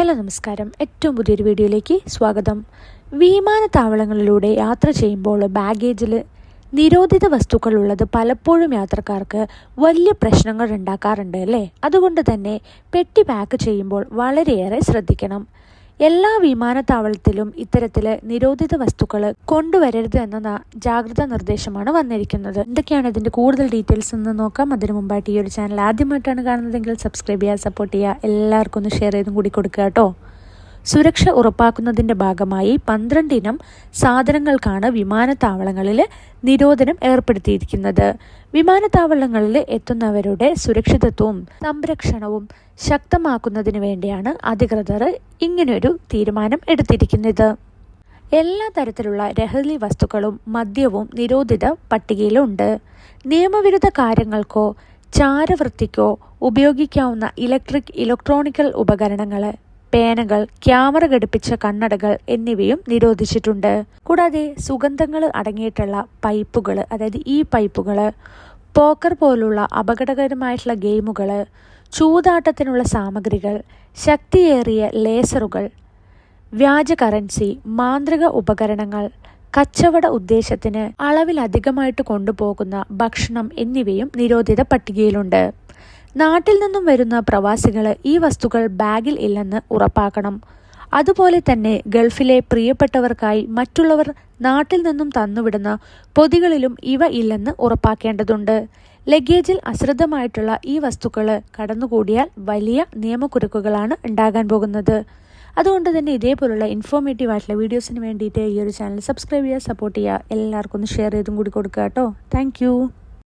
Hello നമസ്കാരം. ഏറ്റവും പുതിയൊരു വീഡിയോയിലേക്ക് സ്വാഗതം. വിമാനത്താവളങ്ങളിലൂടെ യാത്ര ചെയ്യുമ്പോൾ ബാഗേജിൽ നിരോധിത വസ്തുക്കൾ ഉള്ളത് പലപ്പോഴും യാത്രക്കാർക്ക് വലിയ പ്രശ്നങ്ങൾ ഉണ്ടാക്കാറുണ്ട് അല്ലേ? അതുകൊണ്ട് തന്നെ പെട്ടി പാക്ക് ചെയ്യുമ്പോൾ വളരെയേറെ ശ്രദ്ധിക്കണം. എല്ലാ വിമാനത്താവളത്തിലും ഇത്തരത്തിൽ നിരോധിത വസ്തുക്കൾ കൊണ്ടുവരരുത് എന്ന ജാഗ്രതാ നിർദ്ദേശമാണ് വന്നിരിക്കുന്നത്. എന്തൊക്കെയാണ് ഇതിന്റെ കൂടുതൽ ഡീറ്റെയിൽസ് എന്ന് നോക്കാം. അതിനു മുമ്പായിട്ട് ഈ ഒരു ചാനൽ ആദ്യമായിട്ടാണ് കാണുന്നതെങ്കിൽ സബ്സ്ക്രൈബ് ചെയ്യുക സപ്പോർട്ട് ചെയ്യുക. എല്ലാവർക്കും ഒന്ന് ഷെയർ ചെയ്തും കൂടി കൊടുക്കുക കേട്ടോ. സുരക്ഷ ഉറപ്പാക്കുന്നതിന്റെ ഭാഗമായി പന്ത്രണ്ടിനം സാധനങ്ങൾക്കാണ് വിമാനത്താവളങ്ങളിൽ നിരോധനം ഏർപ്പെടുത്തിയിരിക്കുന്നത്. വിമാനത്താവളങ്ങളിൽ എത്തുന്നവരുടെ സുരക്ഷിതത്വവും സംരക്ഷണവും ശക്തമാക്കുന്നതിന് വേണ്ടിയാണ് അധികൃതർ ഇങ്ങനെയൊരു തീരുമാനം എടുത്തിരിക്കുന്നത്. എല്ലാ തരത്തിലുള്ള ലഹരി വസ്തുക്കളും മദ്യവും നിരോധിത പട്ടികയിലുണ്ട്. നിയമവിരുദ്ധ കാര്യങ്ങൾക്കോ ചാരവൃത്തിക്കോ ഉപയോഗിക്കാവുന്ന ഇലക്ട്രിക് ഇലക്ട്രോണിക്കൽ ഉപകരണങ്ങൾ പേനകൾ ക്യാമറ ഘടിപ്പിച്ച കണ്ണടകൾ എന്നിവയും നിരോധിച്ചിട്ടുണ്ട്. കൂടാതെ സുഗന്ധങ്ങൾ അടങ്ങിയിട്ടുള്ള പൈപ്പുകൾ അതായത് ഈ പൈപ്പുകൾ പോക്കർ പോലുള്ള അപകടകരമായിട്ടുള്ള ഗെയിമുകൾ ചൂതാട്ടത്തിനുള്ള സാമഗ്രികൾ ശക്തിയേറിയ ലേസറുകൾ വ്യാജ കറൻസി മാന്ത്രിക ഉപകരണങ്ങൾ കച്ചവട ഉദ്ദേശത്തിന് അളവിലധികമായിട്ട് കൊണ്ടുപോകുന്ന ഭക്ഷണം എന്നിവയും നിരോധിത പട്ടികയിലുണ്ട് നാട്ടിൽ നിന്നും വരുന്ന പ്രവാസികൾ ഈ വസ്തുക്കൾ ബാഗിൽ ഇല്ലെന്ന് ഉറപ്പാക്കണം. അതുപോലെ തന്നെ ഗൾഫിലെ പ്രിയപ്പെട്ടവർക്കായി മറ്റുള്ളവർ നാട്ടിൽ നിന്നും തന്നുവിടുന്ന പൊതികളിലും ഇവ ഇല്ലെന്ന് ഉറപ്പാക്കേണ്ടതുണ്ട്. ലഗേജിൽ അശ്രദ്ധമായിട്ടുള്ള ഈ വസ്തുക്കൾ കടന്നുകൂടിയാൽ വലിയ നിയമക്കുരുക്കുകളാണ് ഉണ്ടാകാൻ പോകുന്നത്. അതുകൊണ്ട് തന്നെ ഇതേപോലുള്ള ഇൻഫോർമേറ്റീവ് ആയിട്ടുള്ള വീഡിയോസിന് വേണ്ടിയിട്ട് ഈ ഒരു ചാനൽ സബ്സ്ക്രൈബ് ചെയ്യുക സപ്പോർട്ട് ചെയ്യുക. എല്ലാവർക്കും ഒന്ന് ഷെയർ ചെയ്തും കൂടി കൊടുക്കുക കേട്ടോ. താങ്ക്